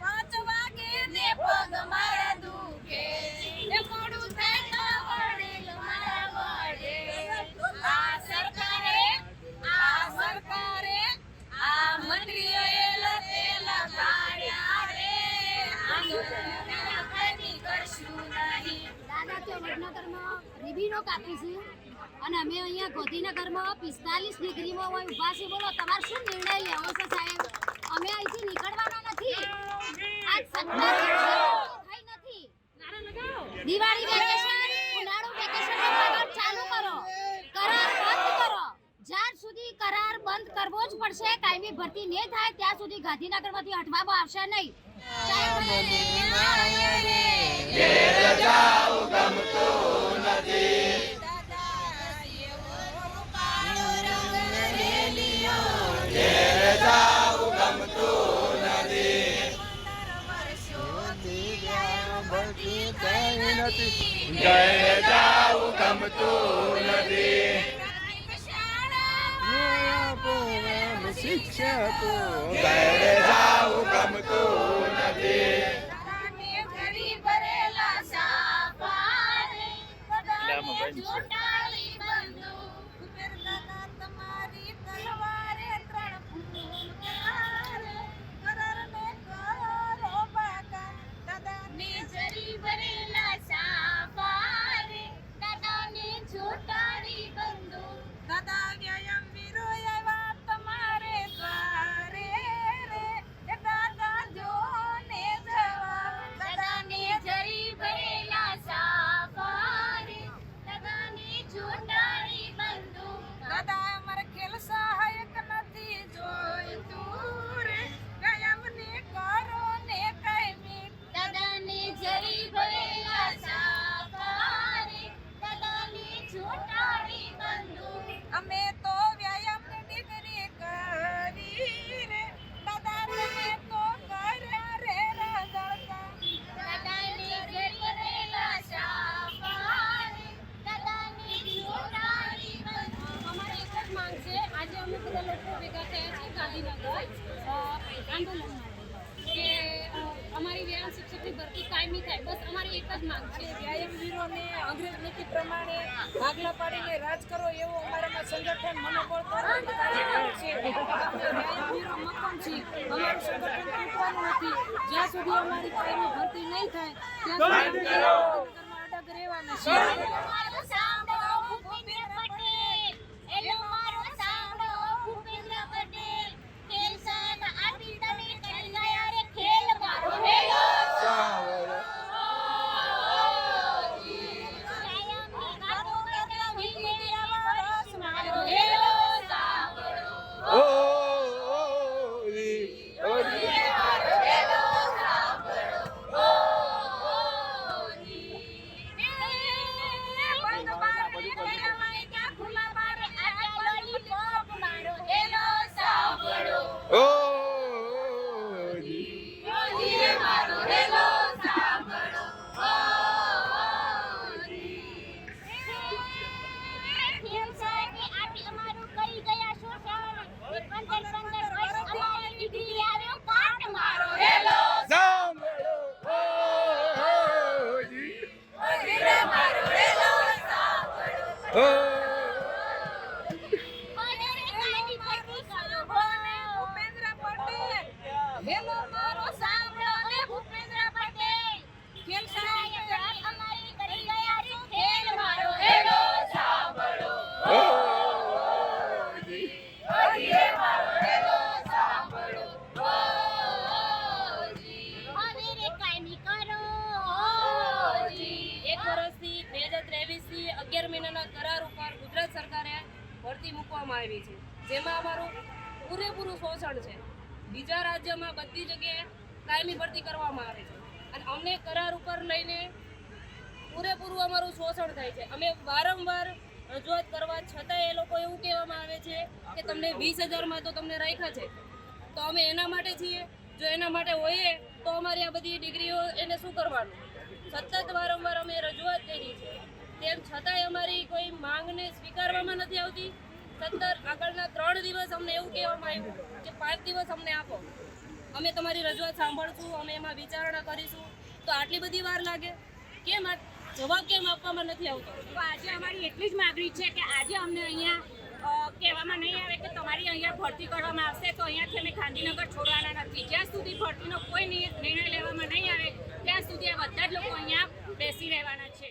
પાંચ વાગે આ સરકારે આ સરકારે, આ મંત્રીઓએ વડનગરમાં રિબીનો કાપી છે અને અમે અહીંયા ગોધીનગરમાં પિસ્તાલીસ ડિગ્રીમાં હોય ઊભા છીએ બોલો, તમારે શું નિર્ણય લેવો છે સાહેબ? અમે અહીંથી નીકળવાના નથી. આજ સત્તર થઈ નથી. દિવાળી વેકેશન ઉનાળુ વેકેશન પગાર ચાલુ કરો. કરાર બંધ કરો. જ્યાં સુધી કરાર બંધ કરવો જ પડશે કાયમી ભરતી ને થાય ત્યાં સુધી ગાંધીનગરમાંથી હટવામાં આવશે નહીં. ઘરે જાવું ગમતું નથી શિક્ષકો ઘરે જાવું ગમતું નથી આંદોલન કે અમારી વ્યાયામ શિક્ષકની ભરતી કાયમી થાય બસ અમારી એક જ માંગ છે વ્યાયામવીરોને અંગ્રેજ નીતિ પ્રમાણે ભાગલા પાડીને રાજ કરો એવો અમારામાં સંગઠન મનોબળ છે અમે વ્યાયામ વીરો મક્કમ છીએ અમારું સંગઠન નથી જ્યાં સુધી અમારી કાયમી ભરતી નહીં થાય ત્યાં સુધી ભરતી મૂકવામાં આવી છે. જેમાં અમારું પૂરેપૂરું શોષણ છે. બીજા રાજ્યમાં બધી જગ્યાએ કાયમી ભરતી કરવામાં આવે છે. અને અમને કરાર ઉપર લઈને પૂરેપૂરું અમારું શોષણ થાય છે. અમે વારંવાર રજૂઆત કરવા છતાં એ લોકો એવું કહેવામાં આવે છે કે તમને વીસ હજારમાં તો તમને રાખ્યા છે. તો અમે એના માટે છીએ. જો એના માટે હોઈએ તો અમારી આ બધી ડિગ્રીઓ એને શું કરવાનું? સતત વારંવાર અમે રજૂઆત કરી છે. તેમ છતાંય અમારી કોઈ માંગને સ્વીકારવામાં નથી આવતી. સત્તર, આગળના ત્રણ દિવસ અમને એવું કહેવામાં આવ્યું કે પાંચ દિવસ અમને આપો. અમે તમારી રજૂઆત સાંભળશું, અમે એમાં વિચારણા કરીશું. તો આટલી બધી વાર લાગે? કેમ જવાબ કેમ આપવામાં નથી આવતો? તો આજે અમારી એટલી જ માગણી છે કે આજે અમને અહીંયા કહેવામાં નહીં આવે કે તમારી અહીંયા ભરતી કરવામાં આવશે તો અહીંયાથી અમે ગાંધીનગર છોડવાના નથી. જ્યાં સુધી ભરતીનો કોઈ નિર્ણય લેવામાં નહીં આવે, ત્યાં સુધી આ બધા જ લોકો અહીંયા બેસી રહેવાના છે.